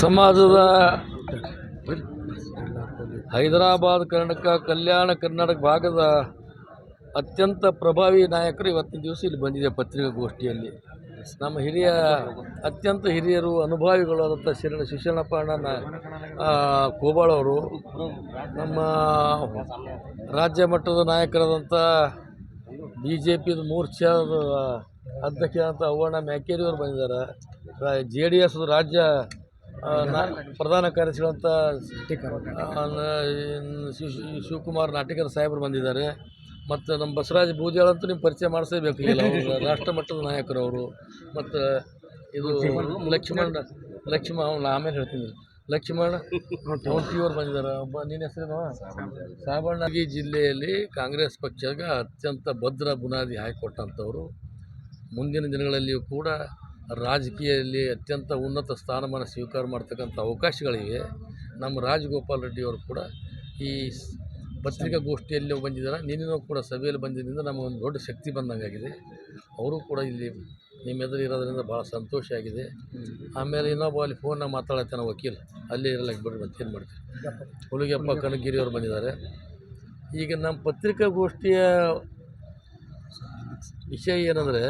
ಸಮಾಜದ ಹೈದರಾಬಾದ್ ಕರ್ನಾಟಕ, ಕಲ್ಯಾಣ ಕರ್ನಾಟಕ ಭಾಗದ ಅತ್ಯಂತ ಪ್ರಭಾವಿ ನಾಯಕರು ಇವತ್ತಿನ ದಿವಸ ಇಲ್ಲಿ ಬಂದಿದೆ ಪತ್ರಿಕಾಗೋಷ್ಠಿಯಲ್ಲಿ. ನಮ್ಮ ಹಿರಿಯ, ಅತ್ಯಂತ ಹಿರಿಯರು ಅನುಭಾವಿಗಳು ಆದಂಥ ಶಿರಣ ಶಿಕ್ಷಣಪ್ಪ ಅಣ್ಣನ ಕೋಬಾಳವರು ನಮ್ಮ ರಾಜ್ಯ ಮಟ್ಟದ ನಾಯಕರಾದಂಥ ಬಿ ಜೆ ಪಿದು ಅಧ್ಯಕ್ಷ ಅಂತ ಅವ್ವಣ್ಣ ಮ್ಯಾಕೇರಿಯವರು ಬಂದಿದ್ದಾರೆ ಜೆ ಡಿ ಎಸ್ ರಾಜ್ಯ ಪ್ರಧಾನ ಕಾರ್ಯದರ್ಶಿಗಳಂತ ಶಿವಕುಮಾರ್ ನಾಟಿಕರ ಸಾಹೇಬರು ಬಂದಿದ್ದಾರೆ. ಮತ್ತು ನಮ್ಮ ಬಸವರಾಜ ಬೂದಿಯಾಳ ಅಂತೂ ನೀವು ಪರಿಚಯ ಮಾಡಿಸಬೇಕು ಇಲ್ಲ ಅವರು. ರಾಷ್ಟ್ರ ಮಟ್ಟದ ನಾಯಕರು ಅವರು. ಮತ್ತು ಇದು ಲಕ್ಷ್ಮಣ. ಲಕ್ಷ್ಮಣ ಅವ್ನು ಆಮೇಲೆ ಹೇಳ್ತೀನಿ. ಲಕ್ಷ್ಮಣ ಹೊಂಟಿಯವ್ರು ಬಂದಿದ್ದಾರೆ. ಒಬ್ಬ ನಿನ್ನ ಹೆಸರೇನು? ಸಾಬಣ್ಣಗಿ ಜಿಲ್ಲೆಯಲ್ಲಿ ಕಾಂಗ್ರೆಸ್ ಪಕ್ಷಕ್ಕೆ ಅತ್ಯಂತ ಭದ್ರ ಬುನಾದಿ ಹಾಕಿಕೊಟ್ಟಂಥವ್ರು ಮುಂದಿನ ದಿನಗಳಲ್ಲಿಯೂ ಕೂಡ ರಾಜಕೀಯದಲ್ಲಿ ಅತ್ಯಂತ ಉನ್ನತ ಸ್ಥಾನಮಾನ ಸ್ವೀಕಾರ ಮಾಡ್ತಕ್ಕಂಥ ಅವಕಾಶಗಳಿವೆ. ನಮ್ಮ ರಾಜಗೋಪಾಲ್ ರೆಡ್ಡಿಯವರು ಕೂಡ ಈ ಪತ್ರಿಕಾಗೋಷ್ಠಿಯಲ್ಲಿ ಬಂದಿದ್ದಾರೆ. ನಿನ್ನೆನೂ ಕೂಡ ಸಭೆಯಲ್ಲಿ ಬಂದಿದ್ದರಿಂದ ನಮಗೊಂದು ದೊಡ್ಡ ಶಕ್ತಿ ಬಂದಂಗಾಗಿದೆ. ಅವರು ಕೂಡ ಇಲ್ಲಿ ನಿಮ್ಮ ಎದುರು ಇರೋದ್ರಿಂದ ಭಾಳ ಸಂತೋಷ ಆಗಿದೆ. ಆಮೇಲೆ ಇನ್ನೊಬ್ಬ ಅಲ್ಲಿ ಫೋನ್ನಾಗ ಮಾತಾಡತ್ತಾನ ವಕೀಲ. ಅಲ್ಲೇ ಇರಲಿಕ್ಕೆ ಬಿಡ್ರಿ ಮತ್ತೇನು ಮಾಡ್ತೀವಿ ಹುಲಿಗೆಪ್ಪ ಕನಗಿರಿಯವರು ಬಂದಿದ್ದಾರೆ. ಈಗ ನಮ್ಮ ಪತ್ರಿಕಾಗೋಷ್ಠಿಯ ವಿಷಯ ಏನಂದರೆ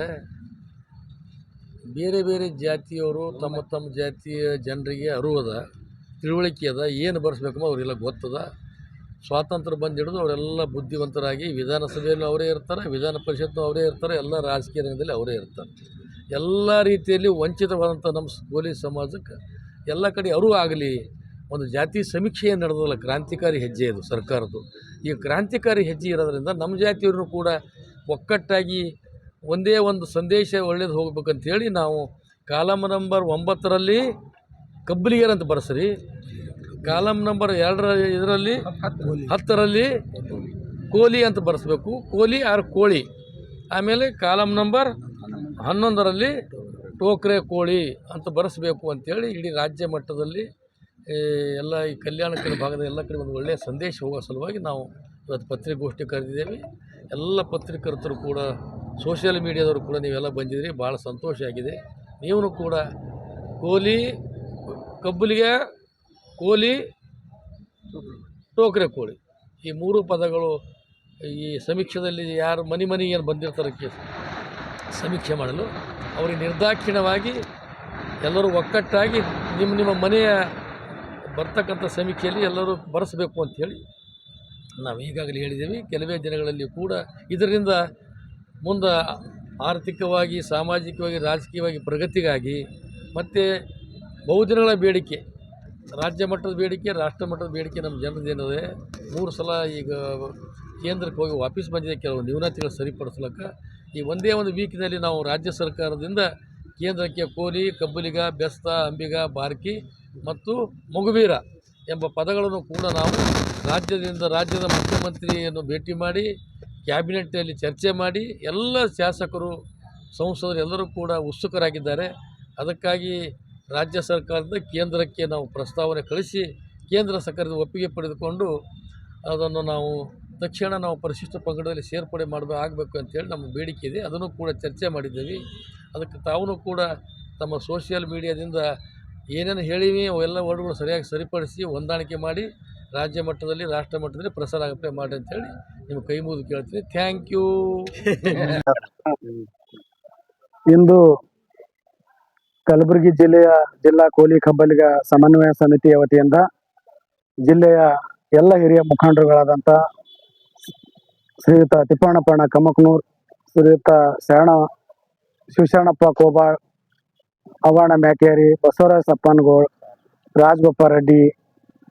ಬೇರೆ ಬೇರೆ ಜಾತಿಯವರು ತಮ್ಮ ತಮ್ಮ ಜಾತಿಯ ಜನರಿಗೆ ಅರಿವದ ತಿಳುವಳಿಕೆ ಅದ, ಏನು ಬರ್ಸ್ಬೇಕಂಬ ಅವರೆಲ್ಲ ಗೊತ್ತದ. ಸ್ವಾತಂತ್ರ್ಯ ಬಂದಿಡಿದು ಅವರೆಲ್ಲ ಬುದ್ಧಿವಂತರಾಗಿ ವಿಧಾನಸಭೆಯಲ್ಲೂ ಅವರೇ ಇರ್ತಾರೆ, ವಿಧಾನ ಪರಿಷತ್ನೂ ಅವರೇ ಇರ್ತಾರೆ, ಎಲ್ಲ ರಾಜಕೀಯ ರಂಗದಲ್ಲಿ ಅವರೇ ಇರ್ತಾರೆ. ಎಲ್ಲ ರೀತಿಯಲ್ಲಿ ವಂಚಿತವಾದಂಥ ನಮ್ಮ ಪೊಲೀಸ್ ಸಮಾಜಕ್ಕೆ ಎಲ್ಲ ಕಡೆ ಅರಿವು ಆಗಲಿ. ಒಂದು ಜಾತಿ ಸಮೀಕ್ಷೆ ನಡೆದಲ್ಲ, ಕ್ರಾಂತಿಕಾರಿ ಹೆಜ್ಜೆ ಇದು ಸರ್ಕಾರದ್ದು. ಈ ಕ್ರಾಂತಿಕಾರಿ ಹೆಜ್ಜೆ ಇರೋದ್ರಿಂದ ನಮ್ಮ ಜಾತಿಯವ್ರನ್ನೂ ಕೂಡ ಒಕ್ಕಟ್ಟಾಗಿ ಒಂದೇ ಒಂದು ಸಂದೇಶ ಒಳ್ಳೇದು ಹೋಗ್ಬೇಕಂತೇಳಿ ನಾವು ಕಾಲಮ್ ನಂಬರ್ ಒಂಬತ್ತರಲ್ಲಿ ಕಬ್ಬಲಿಗರ್ ಅಂತ ಬರೆಸ್ರಿ. ಕಾಲಮ್ ನಂಬರ್ ಎರಡರ ಇದರಲ್ಲಿ ಹತ್ತರಲ್ಲಿ ಕೋಲಿ ಅಂತ ಬರೆಸ್ಬೇಕು. ಕೋಲಿ ಆರು ಕೋಳಿ. ಆಮೇಲೆ ಕಾಲಮ್ ನಂಬರ್ ಹನ್ನೊಂದರಲ್ಲಿ ಟೋಕ್ರೆ ಕೋಳಿ ಅಂತ ಬರೆಸ್ಬೇಕು ಅಂತೇಳಿ ಇಡೀ ರಾಜ್ಯ ಮಟ್ಟದಲ್ಲಿ ಎಲ್ಲ ಈ ಕಲ್ಯಾಣ ಕಡೆ ಭಾಗದ ಎಲ್ಲ ಕಡೆ ಒಂದು ಒಳ್ಳೆಯ ಸಂದೇಶ ಹೋಗೋ ಸಲುವಾಗಿ ನಾವು ಇವತ್ತು ಪತ್ರಿಕಾಗೋಷ್ಠಿ ಕರೆದಿದ್ದೇವೆ. ಎಲ್ಲ ಪತ್ರಿಕರ್ತರು ಕೂಡ ಸೋಷಿಯಲ್ ಮೀಡಿಯಾದವರು ಕೂಡ ನೀವೆಲ್ಲ ಬಂದಿದ್ದೀರಿ, ಭಾಳ ಸಂತೋಷ ಆಗಿದೆ. ನೀವು ಕೂಡ ಕೋಲಿ, ಕಬ್ಬುಲಿಗೆ ಕೋಲಿ, ಟೋಕ್ರೆ ಕೋಳಿ. ಈ ಮೂರು ಪದಗಳು ಈ ಸಮೀಕ್ಷೆದಲ್ಲಿ ಯಾರು ಮನೆ ಮನೆಗೆ ಏನು ಬಂದಿರ್ತಾರೆ ಸಮೀಕ್ಷೆ ಮಾಡಲು ಅವರಿಗೆ ನಿರ್ದಾಕ್ಷಿಣ್ಯವಾಗಿ ಎಲ್ಲರೂ ಒಕ್ಕಟ್ಟಾಗಿ ನಿಮ್ಮ ನಿಮ್ಮ ಮನೆಯ ಬರ್ತಕ್ಕಂಥ ಸಮೀಕ್ಷೆಯಲ್ಲಿ ಎಲ್ಲರೂ ಬರೆಸಬೇಕು ಅಂಥೇಳಿ ನಾವು ಈಗಾಗಲೇ ಹೇಳಿದ್ದೀವಿ. ಕೆಲವೇ ದಿನಗಳಲ್ಲಿ ಕೂಡ ಇದರಿಂದ ಮುಂದೆ ಆರ್ಥಿಕವಾಗಿ, ಸಾಮಾಜಿಕವಾಗಿ, ರಾಜಕೀಯವಾಗಿ ಪ್ರಗತಿಗಾಗಿ ಮತ್ತು ಬಹುದಿನಗಳ ಬೇಡಿಕೆ, ರಾಜ್ಯ ಮಟ್ಟದ ಬೇಡಿಕೆ, ರಾಷ್ಟ್ರ ಮಟ್ಟದ ಬೇಡಿಕೆ ನಮ್ಮ ಜನರದೇನಿದೆ ಮೂರು ಸಲ ಈಗ ಕೇಂದ್ರಕ್ಕೆ ಹೋಗಿ ವಾಪಸ್ ಬಂದಿದೆ ಕೆಲವು ನ್ಯೂನತೆಗಳು ಸರಿಪಡಿಸ್ಲಿಕ್ಕೆ, ಈ ಒಂದೇ ಒಂದು ವೀಕ್ನಲ್ಲಿ ನಾವು ರಾಜ್ಯ ಸರ್ಕಾರದಿಂದ ಕೇಂದ್ರಕ್ಕೆ ಕೋಲಿ, ಕಬ್ಬಲಿಗ, ಬೆಸ್ತ, ಅಂಬಿಗ, ಬಾರ್ಕಿ ಮತ್ತು ಮಗುವೀರ ಎಂಬ ಪದಗಳನ್ನು ಕೂಡ ನಾವು ರಾಜ್ಯದಿಂದ ರಾಜ್ಯದ ಮುಖ್ಯಮಂತ್ರಿಯನ್ನು ಭೇಟಿ ಮಾಡಿ ಕ್ಯಾಬಿನೆಟ್ಟಲ್ಲಿ ಚರ್ಚೆ ಮಾಡಿ ಎಲ್ಲ ಶಾಸಕರು, ಸಂಸದರು ಎಲ್ಲರೂ ಕೂಡ ಉತ್ಸುಕರಾಗಿದ್ದಾರೆ. ಅದಕ್ಕಾಗಿ ರಾಜ್ಯ ಸರ್ಕಾರದ ಕೇಂದ್ರಕ್ಕೆ ನಾವು ಪ್ರಸ್ತಾವನೆ ಕಳಿಸಿ, ಕೇಂದ್ರ ಸರ್ಕಾರದ ಒಪ್ಪಿಗೆ ಪಡೆದುಕೊಂಡು ಅದನ್ನು ನಾವು ತಕ್ಷಣ ನಾವು ಪರಿಶಿಷ್ಟ ಪಂಗಡದಲ್ಲಿ ಸೇರ್ಪಡೆ ಮಾಡಬೇಕು ಆಗಬೇಕು ಅಂತೇಳಿ ನಮ್ಮ ಬೇಡಿಕೆ ಇದೆ. ಅದನ್ನು ಕೂಡ ಚರ್ಚೆ ಮಾಡಿದ್ದೀವಿ. ಅದಕ್ಕೆ ತಾವೂ ಕೂಡ ತಮ್ಮ ಸೋಷಿಯಲ್ ಮೀಡಿಯಾದಿಂದ ಏನೇನು ಹೇಳಿವಿ ಅವೆಲ್ಲ ವರ್ಡ್ಗಳು ಸರಿಯಾಗಿ ಸರಿಪಡಿಸಿ ಹೊಂದಾಣಿಕೆ ಮಾಡಿ ರಾಜ್ಯ ಮಟ್ಟದಲ್ಲಿ, ರಾಷ್ಟ್ರ ಮಟ್ಟದಲ್ಲಿ ಪ್ರಸಾರ ಆಗುತ್ತೆ ಮಾಡಿ ಅಂತೇಳಿ ನಿಮ್ಮ ಕೈ ಮುಗಿದು ಕೇಳ್ತೀನಿ. ಥ್ಯಾಂಕ್ ಯು ಇಂದು ಕಲಬುರಗಿ ಜಿಲ್ಲೆಯ ಜಿಲ್ಲಾ ಕೋಲಿ ಕಬ್ಬಲಿಗ ಸಮನ್ವಯ ಸಮಿತಿಯ ವತಿಯಿಂದ ಜಿಲ್ಲೆಯ ಎಲ್ಲ ಹಿರಿಯ ಮುಖಂಡರುಗಳಾದಂಥ ಶ್ರೀಯುತ ತಿಪ್ಪಣ್ಣಪ್ಪಣ್ಣ ಕಮಕನೂರ್ ಶ್ರೀಯುತ ಶರಣ, ಶಿವಶರಣಪ್ಪ ಕೋಬಾಳ್ ಅವಣ ಮ್ಯಾಕೇರಿ, ಬಸವರಾಜ ಸಪ್ಪನಗೋಳ್ ರಾಜ್ಗೋಪ ರೆಡ್ಡಿ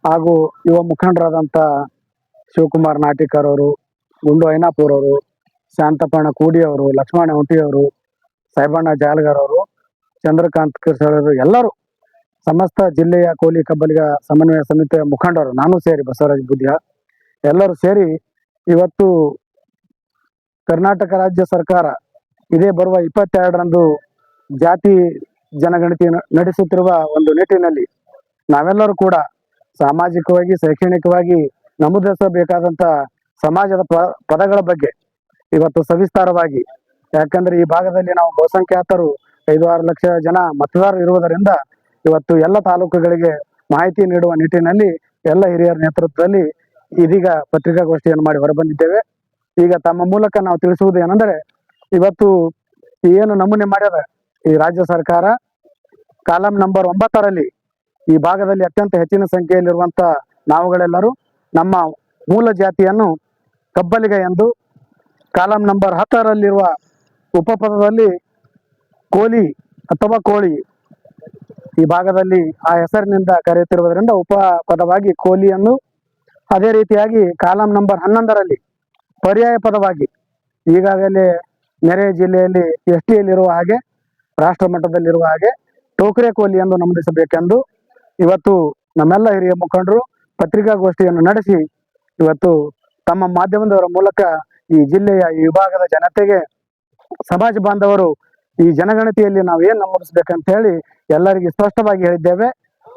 ಹಾಗೂ ಯುವ ಮುಖಂಡರಾದಂಥ ಶಿವಕುಮಾರ್ ನಾಟಿಕರ್ ಅವರು ಗುಂಡು ಐನಾಪುರ್ ಅವರು, ಶಾಂತಪ್ಪಣ್ಣ ಕೂಡಿ ಅವರು, ಲಕ್ಷ್ಮಣ ಹೊಂಟಿ ಅವರು ಸೈಬಣ್ಣ ಜಾಲಗಾರ್ ಅವರು, ಚಂದ್ರಕಾಂತ್ ಕಿರ್ಸರ್ ಅವರು, ಎಲ್ಲರೂ ಸಮಸ್ತ ಜಿಲ್ಲೆಯ ಕೋಲಿ ಕಬ್ಬಲಿಗ ಸಮನ್ವಯ ಸಮಿತಿಯ ಮುಖಂಡರು, ನಾನು ಸೇರಿ ಬಸವರಾಜ ಬುದ್ಧಿಯ ಎಲ್ಲರೂ ಸೇರಿ ಇವತ್ತು ಕರ್ನಾಟಕ ರಾಜ್ಯ ಸರ್ಕಾರ ಇದೇ ಬರುವ ಇಪ್ಪತ್ತೆರಡರಂದು ಜಾತಿ ಜನಗಣತಿ ನಡೆಸುತ್ತಿರುವ ಒಂದು ನಿಟ್ಟಿನಲ್ಲಿ ನಾವೆಲ್ಲರೂ ಕೂಡ ಸಾಮಾಜಿಕವಾಗಿ, ಶೈಕ್ಷಣಿಕವಾಗಿ ನಮೂದಿಸಬೇಕಾದಂಥ ಸಮಾಜದ ಪದಗಳ ಬಗ್ಗೆ ಇವತ್ತು ಸವಿಸ್ತಾರವಾಗಿ. ಯಾಕಂದ್ರೆ ಈ ಭಾಗದಲ್ಲಿ ನಾವು ಬಹುಸಂಖ್ಯಾತರು ಐದು ಆರು ಲಕ್ಷ ಜನ ಮತದಾರರು ಇರುವುದರಿಂದ ಇವತ್ತು ಎಲ್ಲ ತಾಲೂಕುಗಳಿಗೆ ಮಾಹಿತಿ ನೀಡುವ ನಿಟ್ಟಿನಲ್ಲಿ ಎಲ್ಲ ಹಿರಿಯರ ನೇತೃತ್ವದಲ್ಲಿ ಇದೀಗ ಪತ್ರಿಕಾಗೋಷ್ಠಿಯನ್ನು ಮಾಡಿ ಹೊರಬಂದಿದ್ದೇವೆ. ಈಗ ತಮ್ಮ ಮೂಲಕ ನಾವು ತಿಳಿಸುವುದು ಏನಂದ್ರೆ, ಇವತ್ತು ಏನು ನಮೂನೆ ಮಾಡ್ಯದ ಈ ರಾಜ್ಯ ಸರ್ಕಾರ ಕಾಲಂ ನಂಬರ್ ಒಂಬತ್ತರಲ್ಲಿ ಈ ಭಾಗದಲ್ಲಿ ಅತ್ಯಂತ ಹೆಚ್ಚಿನ ಸಂಖ್ಯೆಯಲ್ಲಿರುವಂತ ನಾವುಗಳೆಲ್ಲರೂ ನಮ್ಮ ಮೂಲ ಜಾತಿಯನ್ನು ಕಬ್ಬಲಿಗ ಎಂದು ಕಾಲಂ ನಂಬರ್ ಹತ್ತರಲ್ಲಿರುವ ಉಪಪದದಲ್ಲಿ ಕೋಲಿ ಅಥವಾ ಕೋಳಿ ಈ ಭಾಗದಲ್ಲಿ ಆ ಹೆಸರಿನಿಂದ ಕರೆಯುತ್ತಿರುವುದರಿಂದ ಉಪ ಪದವಾಗಿ ಕೋಲಿಯನ್ನು ಅದೇ ರೀತಿಯಾಗಿ ಕಾಲಂ ನಂಬರ್ ಹನ್ನೊಂದರಲ್ಲಿ ಪರ್ಯಾಯ ಪದವಾಗಿ ಈಗಾಗಲೇ ನೆರೆ ಜಿಲ್ಲೆಯಲ್ಲಿ ಎಸ್ ಟಿಯಲ್ಲಿರುವ ಹಾಗೆ ರಾಷ್ಟ್ರ ಮಟ್ಟದಲ್ಲಿರುವ ಹಾಗೆ ಟೋಕ್ರೆ ಕೋಲಿ ಎಂದು ನಮೂದಿಸಬೇಕೆಂದು ಇವತ್ತು ನಮ್ಮೆಲ್ಲ ಹಿರಿಯ ಮುಖಂಡರು ಪತ್ರಿಕಾಗೋಷ್ಠಿಯನ್ನು ನಡೆಸಿ ಇವತ್ತು ತಮ್ಮ ಮಾಧ್ಯಮದವರ ಮೂಲಕ ಈ ಜಿಲ್ಲೆಯ ಈ ವಿಭಾಗದ ಜನತೆಗೆ ಸಮಾಜ ಬಾಂಧವರು, ಈ ಜನಗಣತಿಯಲ್ಲಿ ನಾವು ಏನ್ ನಮೂದಿಸ್ಬೇಕಂತ ಹೇಳಿ ಎಲ್ಲರಿಗೂ ಸ್ಪಷ್ಟವಾಗಿ ಹೇಳಿದ್ದೇವೆ.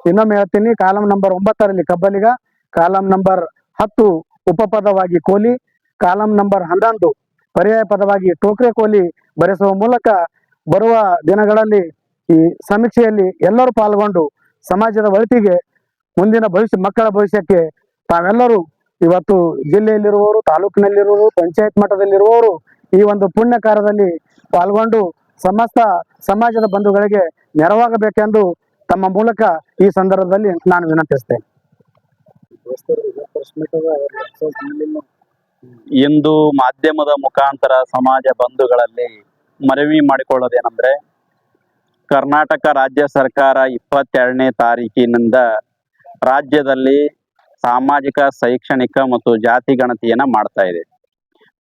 ಇನ್ನೊಮ್ಮೆ ಹೇಳ್ತೀನಿ, ಕಾಲಂ ನಂಬರ್ ಒಂಬತ್ತರಲ್ಲಿ ಕಬ್ಬಲಿಗ, ಕಾಲಂ ನಂಬರ್ ಹತ್ತು ಉಪಪದವಾಗಿ ಕೋಲಿ, ಕಾಲಂ ನಂಬರ್ ಹನ್ನೊಂದು ಪರ್ಯಾಯ ಪದವಾಗಿ ಟೋಕ್ರೆ ಕೋಲಿ ಬರೆಸುವ ಮೂಲಕ ಬರುವ ದಿನಗಳಲ್ಲಿ ಈ ಸಮೀಕ್ಷೆಯಲ್ಲಿ ಎಲ್ಲರೂ ಪಾಲ್ಗೊಂಡು ಸಮಾಜದ ಒಳಿತಿಗೆ, ಮುಂದಿನ ಭವಿಷ್ಯ, ಮಕ್ಕಳ ಭವಿಷ್ಯಕ್ಕೆ ತಾವೆಲ್ಲರೂ ಇವತ್ತು ಜಿಲ್ಲೆಯಲ್ಲಿರುವವರು, ತಾಲೂಕಿನಲ್ಲಿರುವವರು, ಪಂಚಾಯತ್ ಮಟ್ಟದಲ್ಲಿರುವವರು ಈ ಒಂದು ಪುಣ್ಯ ಕಾರ್ಯದಲ್ಲಿ ಪಾಲ್ಗೊಂಡು ಸಮಸ್ತ ಸಮಾಜದ ಬಂಧುಗಳಿಗೆ ನೆರವಾಗಬೇಕೆಂದು ತಮ್ಮ ಮೂಲಕ ಈ ಸಂದರ್ಭದಲ್ಲಿ ನಾನು ವಿನಂತಿಸ್ತೇನೆ. ಇಂದು ಮಾಧ್ಯಮದ ಮುಖಾಂತರ ಸಮಾಜ ಬಂಧುಗಳಲ್ಲಿ ಮನವಿ ಮಾಡಿಕೊಳ್ಳೋದೇನೆಂದ್ರೆ, ಕರ್ನಾಟಕ ರಾಜ್ಯ ಸರ್ಕಾರ ಇಪ್ಪತ್ತೆರಡನೇ ತಾರೀಕಿನಿಂದ ರಾಜ್ಯದಲ್ಲಿ ಸಾಮಾಜಿಕ, ಶೈಕ್ಷಣಿಕ ಮತ್ತು ಜಾತಿ ಗಣತಿಯನ್ನ ಮಾಡ್ತಾ ಇದೆ.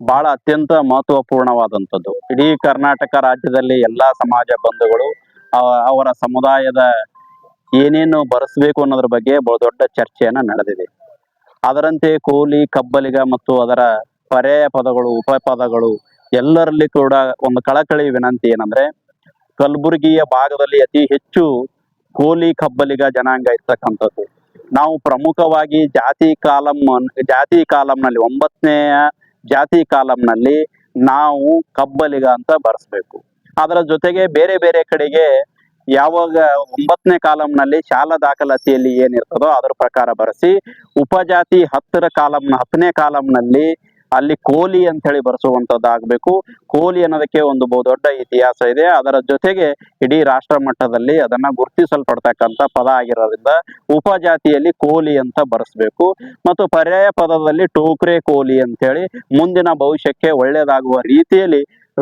ಬಹಳ ಅತ್ಯಂತ ಮಹತ್ವಪೂರ್ಣವಾದಂಥದ್ದು. ಇಡೀ ಕರ್ನಾಟಕ ರಾಜ್ಯದಲ್ಲಿ ಎಲ್ಲಾ ಸಮಾಜ ಬಂಧುಗಳು ಅವರ ಸಮುದಾಯದ ಏನೇನು ಬರೆಸಬೇಕು ಅನ್ನೋದ್ರ ಬಗ್ಗೆ ದೊಡ್ಡ ಚರ್ಚೆಯನ್ನ ನಡೆದಿದೆ. ಅದರಂತೆ ಕೋಲಿ, ಕಬ್ಬಲಿಗ ಮತ್ತು ಅದರ ಪರ್ಯಾಯ ಪದಗಳು ಉಪಪದಗಳು ಎಲ್ಲರಲ್ಲಿ ಕೂಡ ಒಂದು ಕಳಕಳಿ ವಿನಂತಿ ಏನಂದ್ರೆ, ಕಲಬುರಗಿಯ ಭಾಗದಲ್ಲಿ ಅತಿ ಹೆಚ್ಚು ಕೋಲಿ, ಕಬ್ಬಲಿಗ ಜನಾಂಗ ಇರ್ತಕ್ಕಂಥದ್ದು. ನಾವು ಪ್ರಮುಖವಾಗಿ ಜಾತಿ ಕಾಲಂ, ಜಾತಿ ಕಾಲಂನಲ್ಲಿ ಒಂಬತ್ತನೆಯ ಜಾತಿ ಕಾಲಂನಲ್ಲಿ ನಾವು ಕಬ್ಬಲಿಗ ಅಂತ ಬರೆಸ್ಬೇಕು. ಅದರ ಜೊತೆಗೆ ಬೇರೆ ಬೇರೆ ಕಡೆಗೆ ಯಾವಾಗ ಒಂಬತ್ತನೇ ಕಾಲಂನಲ್ಲಿ ಶಾಲಾ ದಾಖಲಾತಿಯಲ್ಲಿ ಏನಿರ್ತದೋ ಅದರ ಪ್ರಕಾರ ಬರೆಸಿ, ಉಪಜಾತಿ ಹತ್ತರ ಕಾಲಂನ ಹತ್ತನೇ ಕಾಲಂನಲ್ಲಿ ಅಲ್ಲಿ ಕೋಲಿ ಅಂತ ಹೇಳಿ ಬರೆಸುವಂತದ್ದಾಗಬೇಕು ಕೋಲಿ ಅನ್ನೋದಕ್ಕೆ ಒಂದು ಬಹು ದೊಡ್ಡ ಇತಿಹಾಸ ಇದೆ. ಅದರ ಜೊತೆಗೆ ಇಡೀ ರಾಷ್ಟ್ರ ಮಟ್ಟದಲ್ಲಿ ಅದನ್ನ ಗುರುತಿಸಲ್ಪಡ್ತಕ್ಕಂಥ ಪದ ಆಗಿರೋದ್ರಿಂದ ಉಪಜಾತಿಯಲ್ಲಿ ಕೋಲಿ ಅಂತ ಬರೆಸ್ಬೇಕು. ಮತ್ತು ಪರ್ಯಾಯ ಪದದಲ್ಲಿ ಟೋಕ್ರೆ ಕೋಲಿ ಅಂತ ಹೇಳಿ ಮುಂದಿನ ಭವಿಷ್ಯಕ್ಕೆ ಒಳ್ಳೆಯದಾಗುವ ರೀತಿಯಲ್ಲಿ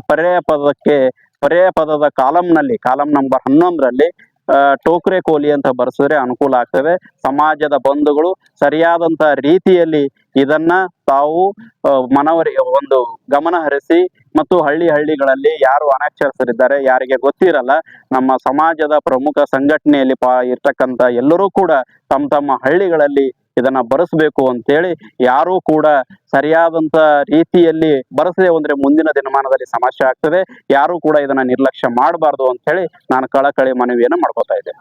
ಪರ್ಯಾಯ ಪದಕ್ಕೆ, ಪರ್ಯಾಯ ಪದದ ಕಾಲಂನಲ್ಲಿ ಕಾಲಂ ನಂಬರ್ ಹನ್ನೊಂದರಲ್ಲಿ ಟೋಕ್ರೆ ಕೋಲಿ ಅಂತ ಬರೆಸಿದ್ರೆ ಅನುಕೂಲ ಆಗ್ತದೆ. ಸಮಾಜದ ಬಂಧುಗಳು ಸರಿಯಾದಂತ ರೀತಿಯಲ್ಲಿ ಇದನ್ನ ತಾವು ಮನವರಿ, ಒಂದು ಗಮನ ಹರಿಸಿ ಮತ್ತು ಹಳ್ಳಿ ಹಳ್ಳಿಗಳಲ್ಲಿ ಯಾರು ಅನಕ್ಷರಸ್ಥರಿದ್ದಾರೆ, ಯಾರಿಗೆ ಗೊತ್ತಿರಲ್ಲ, ನಮ್ಮ ಸಮಾಜದ ಪ್ರಮುಖ ಸಂಘಟನೆಯಲ್ಲಿ ಪಾ, ಇರ್ತಕ್ಕಂಥ ಎಲ್ಲರೂ ಕೂಡ ತಮ್ಮ ತಮ್ಮ ಹಳ್ಳಿಗಳಲ್ಲಿ ಇದನ್ನ ಬರೆಸ್ಬೇಕು ಅಂತೇಳಿ ಯಾರೂ ಕೂಡ ಸರಿಯಾದಂತ ರೀತಿಯಲ್ಲಿ ಬರೆಸದೆ ಹೋದ್ರೆ ಮುಂದಿನ ದಿನಮಾನದಲ್ಲಿ ಸಮಸ್ಯೆ ಆಗ್ತದೆ. ಯಾರು ಕೂಡ ಇದನ್ನ ನಿರ್ಲಕ್ಷ್ಯ ಮಾಡಬಾರ್ದು ಅಂತ ಹೇಳಿ ನಾನು ಕಳಕಳಿ ಮನವಿಯನ್ನು ಮಾಡ್ಕೊತಾ ಇದ್ದೇನೆ.